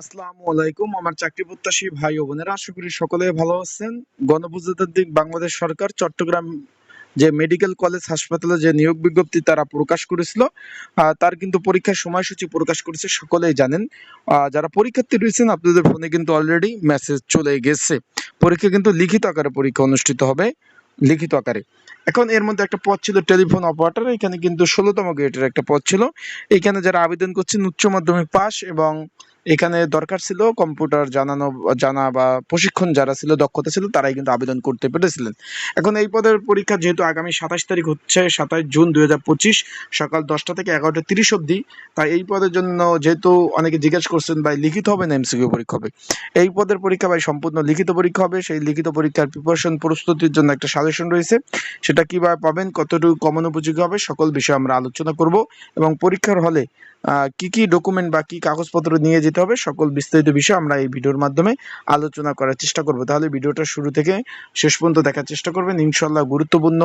আসসালামু আলাইকুম, আমার চাকরি প্রত্যাশী ভাই ও বোনেরা, আশা করি সকলে ভালো আছেন। বাংলাদেশ সরকার চট্টগ্রাম যে মেডিকেল কলেজ হাসপাতালে যে নিয়োগ বিজ্ঞপ্তি তারা প্রকাশ করেছিল তার কিন্তু পরীক্ষার সময়সূচি প্রকাশ করেছে, সকলেই জানেন। যারা পরীক্ষার্থী রয়েছেন, আপনাদের ফোনে কিন্তু অলরেডি মেসেজ চলে গেছে। পরীক্ষা কিন্তু লিখিত আকারে পরীক্ষা অনুষ্ঠিত হবে, লিখিত আকারে। এখন এর মধ্যে একটা পদ ছিল টেলিফোন অপারেটর, এখানে কিন্তু ষোলোতম গ্রেডের একটা পদ ছিল। এখানে যারা আবেদন করছেন, উচ্চ মাধ্যমিক পাস এবং এখানে দরকার ছিল কম্পিউটার জানানো, জানা বা প্রশিক্ষণ যারা ছিল, দক্ষতা ছিল, তারাই কিন্তু আবেদন করতে পেরেছিলেন। এখন এই পদের পরীক্ষা যেহেতু আগামী সাতাশ তারিখ হচ্ছে, সাতাশ জুন দুই হাজার পঁচিশ, সকাল দশটা থেকে এগারোটা তিরিশ অবধি। তাই এই পদের জন্য যেহেতু অনেকে জিজ্ঞেস করছেন, ভাই, লিখিত হবে না এমসিকিউ পরীক্ষা হবে? এই পদের পরীক্ষা, ভাই, সম্পূর্ণ লিখিত পরীক্ষা হবে। সেই লিখিত পরীক্ষার প্রিপারেশন প্রস্তুতির জন্য একটা সাজেশন রয়েছে। সেটা কীভাবে পাবেন, কতটুকু কমন উপযোগী হবে, সকল বিষয়ে আমরা আলোচনা করব। এবং পরীক্ষার হলে কি কি ডকুমেন্ট বা কি কাগজপত্র নিয়ে যেতে হবে সকল বিস্তারিত বিষয় আমরা এই ভিডিওর মাধ্যমে আলোচনা করার চেষ্টা করব। তাহলে ভিডিওটা শুরু থেকে শেষ পর্যন্ত দেখার চেষ্টা করবেন। ইনশাল্লাহ গুরুত্বপূর্ণ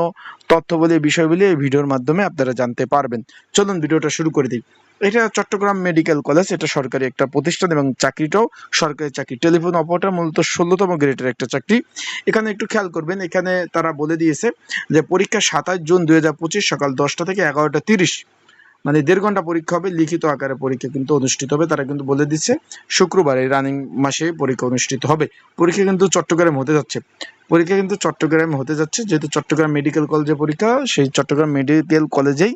তথ্যবলী বিষয়গুলি এই ভিডিওর মাধ্যমে আপনারা জানতে পারবেন। চলুন ভিডিওটা শুরু করে দিই। এটা চট্টগ্রাম মেডিকেল কলেজ, এটা সরকারি একটা প্রতিষ্ঠান এবং চাকরিটাও সরকারি চাকরি। টেলিফোন অপারেটর মূলত ষোলোতম গ্রেডের একটা চাকরি। এখানে একটু খেয়াল করবেন, এখানে তারা বলে দিয়েছে যে পরীক্ষা সাতাশ জুন দুই হাজার পঁচিশ সকাল দশটা থেকে এগারোটা তিরিশ। মানে দেড় ঘণ্টা পরীক্ষা হবে, লিখিত আকারে পরীক্ষা কিন্তু অনুষ্ঠিত হবে। তারা কিন্তু বলে দিচ্ছে, শুক্রবার এই রানিং মাসে পরীক্ষা অনুষ্ঠিত হবে। পরীক্ষা কিন্তু চট্টগ্রাম হতে যাচ্ছে। পরীক্ষা কিন্তু চট্টগ্রামে হতে যাচ্ছে। যেহেতু চট্টগ্রাম মেডিকেল কলেজে পরীক্ষা, সেই চট্টগ্রাম মেডিকেল কলেজেই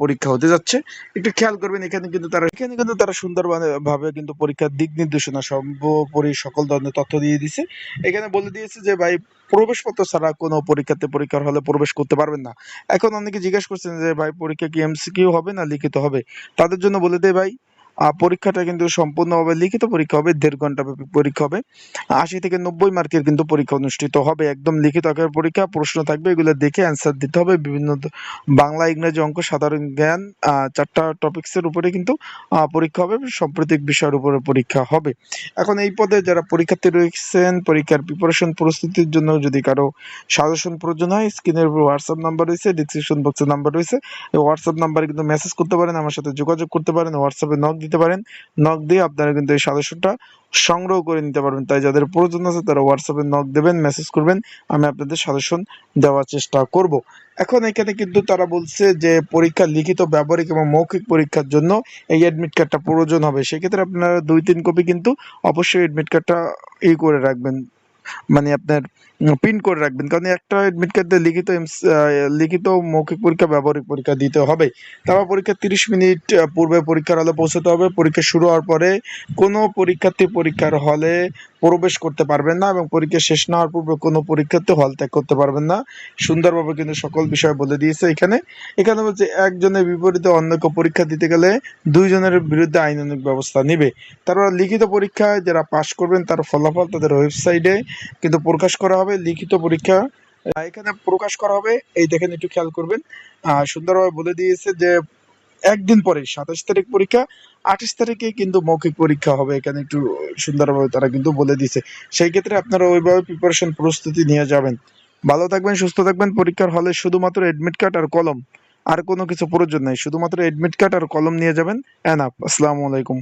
পরীক্ষা হতে যাচ্ছে। একটু খেয়াল করবেন, এখানে কিন্তু তারা, এখানে কিন্তু তারা সুন্দর ভাবে কিন্তু পরীক্ষার দিক নির্দেশনা সর্বোপরি সকল ধরনের তথ্য দিয়ে দিছে। এখানে বলে দিয়েছে যে, ভাই, প্রবেশপত্র ছাড়া কোনো পরীক্ষাতে পরীক্ষার হলে প্রবেশ করতে পারবেন না। এখন অনেকে জিজ্ঞেস করছেন যে, ভাই, পরীক্ষা কি এমসিকিউ হবে না লিখিত হবে? তাদের জন্য বলে দেয় ভাই পরীক্ষাটা কিন্তু সম্পূর্ণভাবে লিখিত পরীক্ষা হবে, দেড় ঘণ্টা ব্যাপী পরীক্ষা হবে। আশি থেকে নব্বই মার্কের কিন্তু পরীক্ষা অনুষ্ঠিত হবে। একদম লিখিত আকার পরীক্ষা, প্রশ্ন থাকবে, এগুলো দেখে অ্যান্সার দিতে হবে। বিভিন্ন বাংলা, ইংরেজি অঙ্ক, সাধারণ জ্ঞান চারটা টপিক্সের উপরে কিন্তু পরীক্ষা হবে, সাম্প্রতিক বিষয়ের উপরে পরীক্ষা হবে। এখন এই পদে যারা পরীক্ষার্থী রয়েছেন, পরীক্ষার প্রিপারেশন প্রস্তুতির জন্য যদি কারও সাজেশন প্রয়োজন হয় স্ক্রিনের উপর হোয়াটসঅ্যাপ নাম্বার রয়েছে ডিসক্রিপশন বক্সের নাম্বার রয়েছে। হোয়াটসঅ্যাপ নাম্বারে কিন্তু মেসেজ করতে পারেন, আমার সাথে যোগাযোগ করতে পারেন হোয়াটসঅ্যাপে নক দিতে পারেন। নক দিয়ে আপনারা কিন্তু এই সদস্যটা সংগ্রহ করে নিতে পারবেন। তাই যাদের প্রয়োজন আছে তারা হোয়াটসঅ্যাপে নক দেবেন মেসেজ করবেন। আমি আপনাদের সাজেশন দেওয়ার চেষ্টা করব। এখন এখানে কিন্তু তারা বলছে যে পরীক্ষা লিখিত, ব্যবহারিক এবং মৌখিক পরীক্ষার জন্য এই অ্যাডমিট কার্ডটা প্রয়োজন হবে। সেক্ষেত্রে আপনারা দুই, তিন কপি কিন্তু অবশ্যই অ্যাডমিট কার্ডটা ই করে রাখবেন। মানে আপনার প্রিন্ট করে রাখবেন। কারণ একটা এডমিট কার্ডে লিখিত লিখিত মৌখিক পরীক্ষা, ব্যবহারিক পরীক্ষা দিতে হবে। তারপর পরীক্ষা তিরিশ মিনিট পূর্বে পরীক্ষার হলে পৌঁছতে হবে। পরীক্ষা শুরু হওয়ার পরে কোনো পরীক্ষার্থী পরীক্ষার হলে প্রবেশ করতে পারবেন না এবং পরীক্ষা শেষ না হওয়ার পূর্বে কোনো পরীক্ষার্থী হল ত্যাগ করতে পারবেন না। সুন্দরভাবে কিন্তু সকল বিষয় বলে দিয়েছে এখানে। এখানে বলছে, একজনের বিপরীতে অন্য কেউ পরীক্ষা দিতে গেলে দুইজনের বিরুদ্ধে আইনানুগ ব্যবস্থা নিবে। তারপর লিখিত পরীক্ষায় যারা পাশ করবেন, তার ফলাফল তাদের ওয়েবসাইটে কিন্তু প্রকাশ করা হবে। লিখিত পরীক্ষা এখানে প্রকাশ করা হবে। এই দেখেন, একটু খেয়াল করবেন। সুন্দরভাবে বলে দিয়েছে যে একদিন পরে, সাতাশ তারিখ পরীক্ষা, আঠাশ তারিখে কিন্তু মৌখিক পরীক্ষা হবে, এখানে একটু সুন্দরভাবে তারা কিন্তু বলে দিছে সেই ক্ষেত্রে আপনারা ওইভাবে প্রিপারেশন প্রস্তুতি নিয়ে যাবেন। ভালো থাকবেন, সুস্থ থাকবেন, পরীক্ষার হলে শুধুমাত্র এডমিট কার্ড আর কলম, আর কোনো কিছু প্রয়োজন নাই। শুধুমাত্র এডমিট কার্ড আর কলম নিয়ে যাবেন এনাফ আসসালামু আলাইকুম।